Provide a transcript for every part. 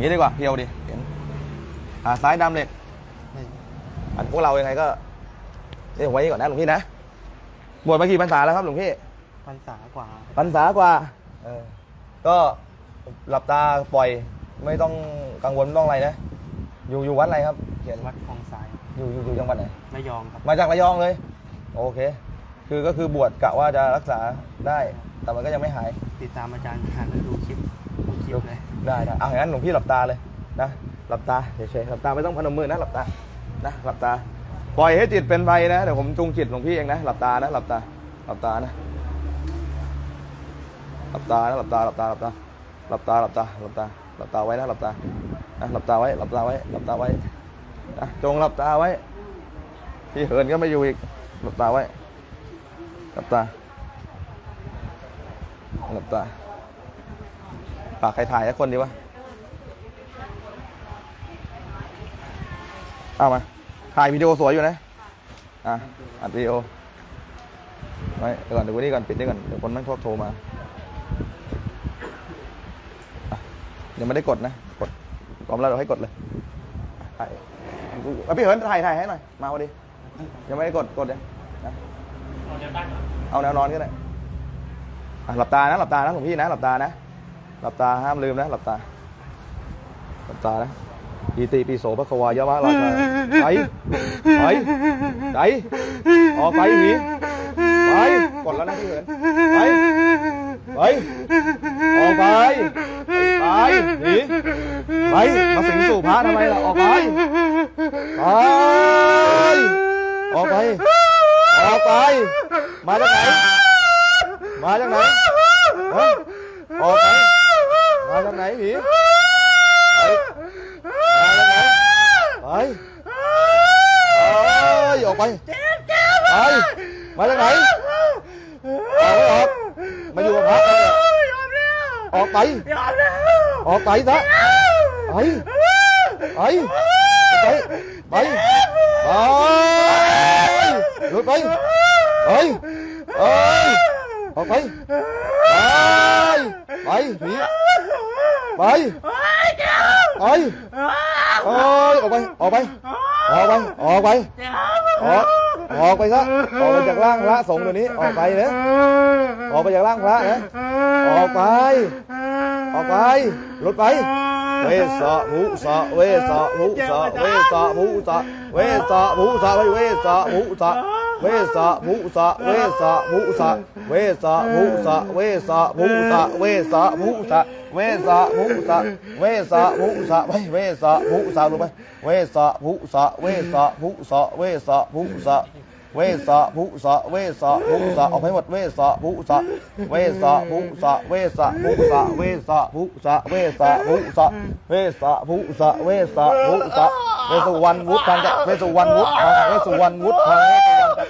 อย่างนี้ดีกว่าเพียวดิเห็นขาซ้ายดำเหล็กไม่อันพวกเรายังไงก็นี่ผมไว้นี่ก่อนนะหลวงพี่นะบวชมากี่พรรษาแล้วครับหลวงพี่พรรษากว่าพรรษากว่าเออก็หลับตาปล่อยไม่ต้องกังวลไม่ต้องอะไรนะ อยู่อยู่วัดอะไรครับเขียนวัดคลองสายอยู่อยู่อยู่จังหวัดไหนระยองครับมาจากระยองเลย โอเค คือก็คือบวชกะว่าจะรักษาได้ แต่มันก็ยังไม่หาย ติดตามอาจารย์หันแล้วดูคลิปดูคลิปเลย ได้ได้เอาอย่างนั้นหลวงพี่หลับตาเลยนะหลับตาเฉยๆหลับตาไม่ต้องพนมมือนะหลับตานะหลับตาปล่อยให้จิตเป็นไปนะเดี๋ยวผมจูงจิตหลวงพี่เองนะหลับตานะหลับตาหลับตานะหลับตานะหลับตาหลับตาหลับตาหลับตาหลับตาหลับตาหลับตาไว้นะหลับตานะหลับตาไว้หลับตาไว้หลับตาไว้นะจงหลับตาไว้พี่เหินก็ไม่อยู่อีกหลับตาไว้หลับตาหลับตา ฝากใครถ่ายสักคนดีวะ เอามา ถ่ายวิดีโอสวยอยู่นะ อะ อัดวิดีโอ ไว้เดี๋ยวก่อนเดี๋ยววันนี้ก่อนปิดนี่ก่อน เดี๋ยวคนแม่งชอบโทรมาอะยังไม่ได้กดนะ กดพร้อมแล้วเราให้กดเลยถ่ายเอาพี่เหินถ่ายถ่ายให้หน่อย มาพอดียังไม่ได้กด กดเลยนะเอาแนวนอนก็ได้หลับตานะ หลับตานะหลวงพี่นะ หลับตานะ หลับตาห้ามลืมนะหลับตาหลับตานะปีติปีโสพระควายะวะราชาไปไปไปออกไปหนีไปกดแล้วนะพี่เหินไปไปออกไปไปหนีไปมาสิงสู่พระทำไมล่ะออกไปไปออกไปออกไป มาจากไหนมาจากไหนฮะออกไปมาจากไหนหนีไปมาจากไหนไปเอ้ยออก ไปไปมาจากไหนออกไม่ออกมาอยู่กับพระเลยออกไปออกไปซะไปไปไปไปไปหลุดไปไปไปออกไปไปไปหนีไปไปโอ้ยออกไป ออกไป ออกไป ออกไป ออกออกไปซะออกไปจากร่างพระสงฆ์ตัวนี้ออกไปนะออกไปจากร่างพระนะออกไป ออกไปหลุดไป เวสะหูสะเวสะหูสะเวสะหูสะเวสะหูสะเวสะหูสะ เวสะภูสะเวสะภูสะเวสะภูสะเวสะภูสะเวสะภูสะเวสะภูสะเวสะภูสะไปเวสะภูสะลงไปเวสะภูสะเวสะภูสะเวสะภูสะเวสะภุสะเวสะภุสะออกให้หมดเวสะภุสะเวสะภุสะเวสะภุสะเวสะภุสะเวสะภุสะเวสะภุสะเวสะภุสะเวสุวรรณวุฒิทางจะเวสุวรรณวุฒิทางเวสุวรรณวุฒิทาง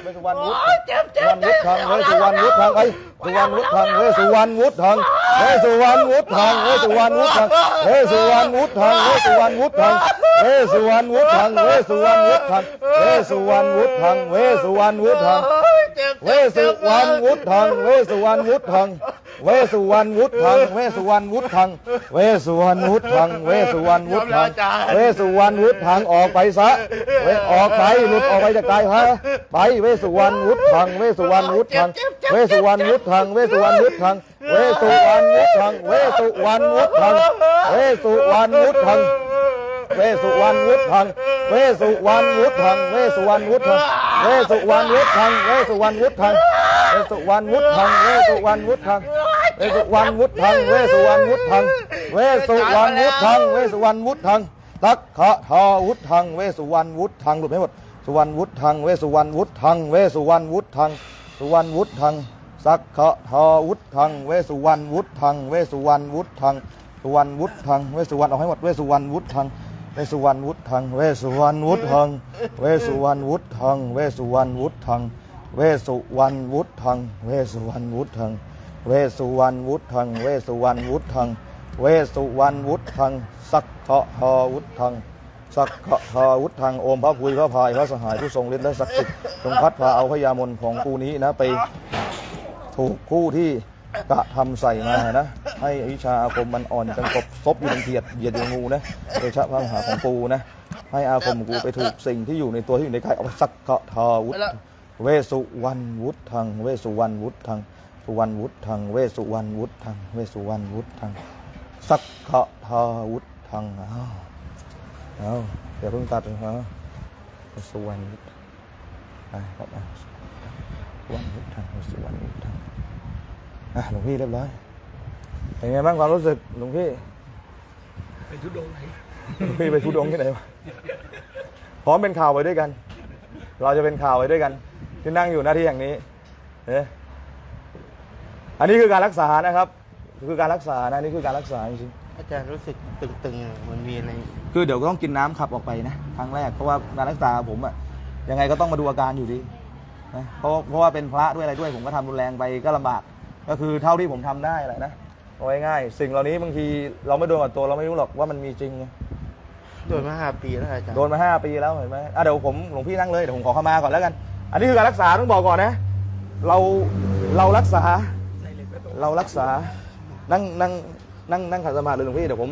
เวสุวรรณวุฒิทางเวสุวรรณวุฒิทางเวสุวรรณวุฒิทางไอ้สุวรรณวุฒิทางเวสุวรรณวุฒิทางเวสุวรรณวุฒิทางเวสุวรรณวุฒิทางเวสุวรรณวุฒิทางเวสุวรรณวุฒิทางเวสุวรรณวุฒิทางเวสุวรรณวุฒิทางเวสุวรรณวุฒิทางเวสุวรรณวุฒิทังเวสุวรรณวุฒิทัง เวสุวรรณวุฒิทัง เวสุวรรณวุฒิทังเวสุวรรณวุฒิทัง เวสุวรรณวุฒิทัง เวสุวรรณวุฒิทังออกไปซะเวออกไปหลุดออกไปจากกายพระไปเวสุวรรณวุฒิทังเวสุวรรณวุฒิทัง เวสุวรรณวุฒิทังเวสุวรรณวุฒิทัง เวสุวรรณวุฒิทังเวสุวรรณวุฒิทัง เวสุวรรณวุฒิทังเวสุวรรณวุฒิทัง เวสุวรรณวุฒิทังเวสุวรรณวุฒิทัง เวสุวรรณวุฒิทังเวสุวรรณวุฒิทัง เวสุวรรณวุฒิทัง เวสุวรรณวุฒิทัง เวสุวรรณวุฒัง เวสุวรรณวุฒัง เวสุวรรณวุฒัง เวสุวรรณวุฒังตักขะทาวุฒัง เวสุวรรณวุฒังหลุดให้หมด สุวรรณวุฒัง เวสุวรรณวุฒัง เวสุวรรณวุฒัง สุวรรณวุฒัง สักขะทาวุฒัง เวสุวรรณวุฒัง เวสุวรรณวุฒัง สุวรรณวุฒัง เวสุวรรณออกให้หมด เวสุวรรณวุฒังเวสุวรรณวุฒัง เวสุวรรณวุฒัง เวสุวรรณวุฒัง เวสุวรรณวุฒัง เวสุวรรณวุฒัง เวสุวรรณวุฒัง เวสุวรรณวุฒัง เวสุวรรณวุฒัง เวสุวรรณวุฒัง สักขะทาวุฒัง สักขะทาวุฒัง โอมพระพุยพระพายพระสหายผู้ทรงฤทธิ์และศักดิ์สิทธิ์จงพัดพาเอาพญามนของกูนี้นะไปถูกคู่ที่กะทำใส่มานะ ให้อวิชาอาคมมันอ่อนจังกบซบอยู่ในเทียดเหยียดอยู่งูนะเดยชะพระมหาของปูนะ ให้อาคมกูไปถูกสิ่งที่อยู่ในตัวที่อยู่ในกายเอาสักกะทาวุธเวสุวรรณวุฒัง เวสุวรรณวุฒัง สุวรรณวุฒทัง เวสุวรรณวุฒทัง เวสุวรรณวุฒทัง สักกะทาวุฒทังอ้าวเอาเดี๋ยวเพิ่งตัดเลยฮะเวสุวรรณวุฒไปครับอะสุวรรณวุฒทังเวสุวรรณวุฒทังอะหลวงพี่เรียบร้อยเป็นไงบ้างความรู้สึกหลวงพี่ไปทุดงไหนหลวงพี่ไปทุดงค์ที่ไหนวะพร้อมเป็นข่าวไปด้วยกัน เราจะเป็นข่าวไปด้วยกัน ที่นั่งอยู่หน้าที่อย่างนี้เอ๊ะ อันนี้คือการรักษานะครับ คือการรักษานะนี่คือการรักษาจริงอาจารย์รู้สึกตึงๆอะเหมันมีอะไรๆคือเดี๋ยวก็ต้องกินน้ำขับออกไปนะครั้งแรกเพราะว่าการรักษาผมอะยังไงก็ต้องมาดูอาการอยู่ดีนะเพราะเพราะว่าเป็นพระด้วยอะไรด้วย ผมก็ทำรุนแรงไปก็ลำบาก ก็คือเท่าที่ผมทำได้แหละนะเอาง่ายๆสิ่งเหล่านี้บางทีเราไม่โดนกับตัวเราไม่รู้หรอกว่ามันมีจริงไง โดนมาห้าปีแล้วอาจารย์โดนมาห้าปีแล้วเห็นไหมอะเดี๋ยวผมหลวงพี่นั่งเลยเดี๋ยวผมขอเข้ามาก่อนแล้วกัน อันนี้คือการรักษาต้องบอกก่อนนะ เราเรารักษาใส่ เรารักษานั่งนั่งนั่งนั่งขัดสมาธิเลยหลวงพี่เดี๋ยวผม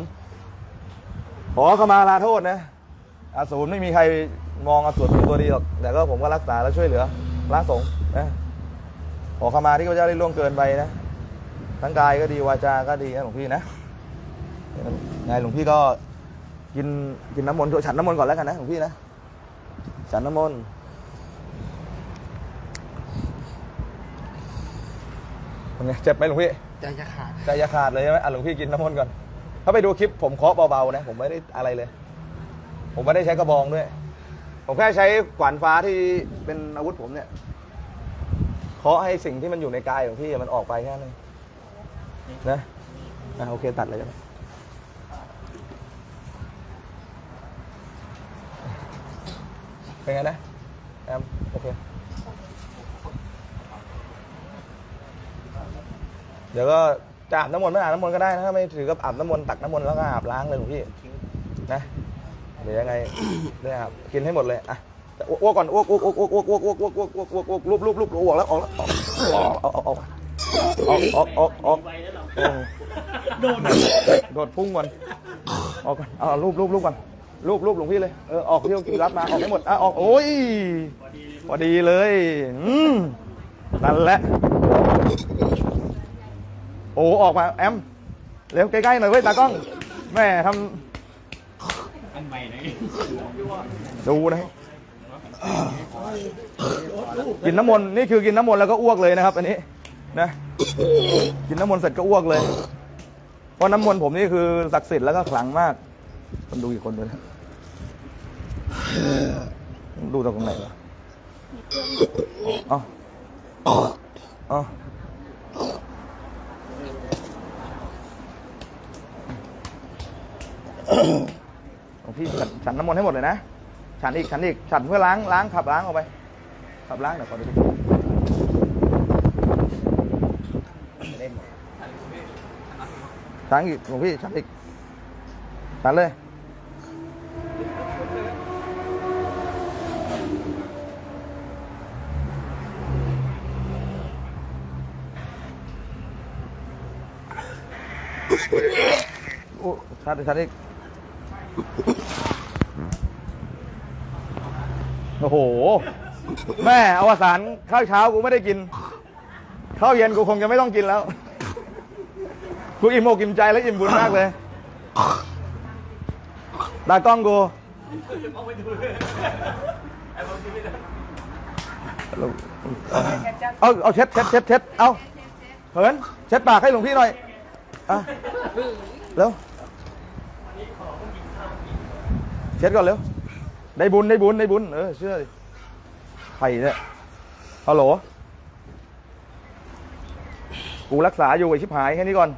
ขอเข้ามาลาโทษนะอาสูรไม่มีใครมองอาสูรเป็นตัวดีหรอกแต่ก็ผมก็รักษาและช่วยเหลือพระสงฆ์นะขอเข้ามาที่ข้าพเจ้าได้ล่วงเกินไปนะทั้งกายก็ดีวาจาก็ดีนะหลวงพี่นะไงหลวงพี่ก็กินกินน้ำมนต์ฉันน้ำมนต์ก่อนแล้วกันนะหลวงพี่นะฉันน้ำมนต์ เป็นไงเจ็บไหมหลวงพี่ใจจะขาดใจจะขาดเลยใช่ไหมอะหลวงพี่กินน้ำมนต์ก่อน ถ้าไปดูคลิปผมเคาะเบาๆนะ ผมไม่ได้อะไรเลย ผมไม่ได้ใช้กระบองด้วย ผมแค่ใช้ขวานฟ้าที่เป็นอาวุธผมเนี่ยเคาะให้สิ่งที่มันอยู่ในกายของพี่มันออกไปแค่นั้นเองนะอะโอเคตัดเลยครับเป็นไงนะแอมโอเค เดี๋ยวก็จะอาบน้ำมนต์ไม่อาบน้ำมนต์ก็ได้นะถ้าไม่ถือกับอาบน้ำมนต์ตักน้ำมนต์แล้วก็อาบล้างเลยหลวงพี่นะเดี๋ยวยังไงได้อาบกินให้หมดเลยอะอ้วกก่อนอ้วกอ้วกอ้วกอ้วกอ้วกอ้วกอ้วกอ้วกอ้วกอ้วกอ้วกอ้วกรูปรูปรูปอ้วกแล้วออกแล้วออกออกออกออกออกออกออกโดดโดดพุ่งก่อนออกก่อนเอารูปรูปรูปก่อนรูปรูปหลวงพี่เลยเออออกที่รับมาออกให้หมดอะออกโอ้ยพอดีเลยอืมนั่นแหละ อ้ออกมาแอมเร็วใกล้ๆหน่อยเว้ยตากล้องแม่ทำอันใหม่ไหนดูนะกินน้ำมนต์นี่คือกินน้ำมนต์แล้วก็อ้วกเลยนะครับ อันนี้นะ กินน้ำมนต์เสร็จก็อ้วกเลยเพราะน้ำมนต์ผมนี่คือศักดิ์สิทธิ์แล้วก็ขลังมากคนดูอีกคนด้วยนะดูจากตรงไหนวะเอ๋ออ๋อ หลวงพี่ฉันฉันน้ำมนต์ให้หมดเลยนะ ฉันอีก ฉันอีก ฉันเพื่อล้างล้างขับล้างออกไป ขับล้างเดี๋ยวขอดูฉันอีกหลวงพี่ฉันอีก ฉันเลยโอ้ชัดชัดอีก โอ้โห แม่อวสานข้าวเช้ากูไม่ได้กิน ข้าวเย็นกูคงจะไม่ต้องกินแล้ว กูอิ่มอกอิ่มใจและอิ่มบุญมากเลยตากล้องกูเอาเอาเช็ดเช็ดเช็ดเช็ดเอาเหินเช็ดปากให้หลวงพี่หน่อยอะเร็ว เช็ดก่อนเร็ว ได้บุญได้บุญได้บุญเออเชื่อดิใครเนี่ยฮัลโหล กูรักษาอยู่ไอชิบหายแค่นี้ก่อน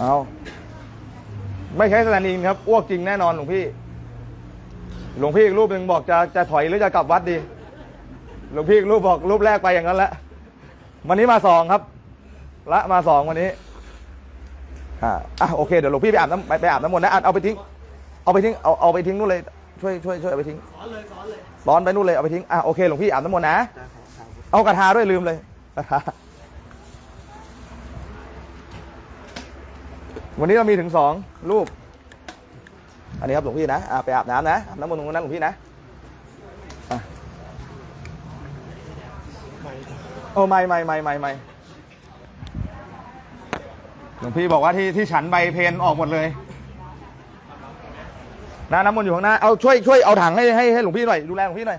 เอาไม่ใช่สแตนดินครับ อ้วกจริงแน่นอนหลวงพี่ หลวงพี่อีกรูปหนึ่งบอกจะจะถอยหรือจะกลับวัดดี หลวงพี่อีกรูปบอกรูปแรกไปอย่างนั้นแหละวันนี้มาสองครับ ละมาสองวันนี้ อ่าอะโอเคเดี๋ยวหลวงพี่ไปอาบน้ำไปไปอาบน้ำมนต์นะอะเอาไปทิ้ง เอาไปทิ้งเอาเอาไปทิ้งนู่นเลยช่วยช่วยช่วยเอาไปทิ้งสอนเลยสอนเลยร้อนไปนู่นเลยเอาไปทิ้งอะโอเคหลวงพี่อาบน้ำมนต์นะเอากระทาด้วยลืมเลยกระทาวันนี้เรามีถึงสองรูป อันนี้ครับหลวงพี่นะอะไปอาบน้ำนะอาบน้ำมนต์ตรงนั้นหลวงพี่นะอะโอ้ไม่ไม่ไม่ไม่ไม่ หลวงพี่บอกว่าที่ที่ฉันใบเพนออกหมดเลยนะน้ำมนต์อยู่ข้างหน้า เอาช่วยช่วยเอาถังให้ให้ให้หลวงพี่หน่อยดูแลหลวงพี่หน่อย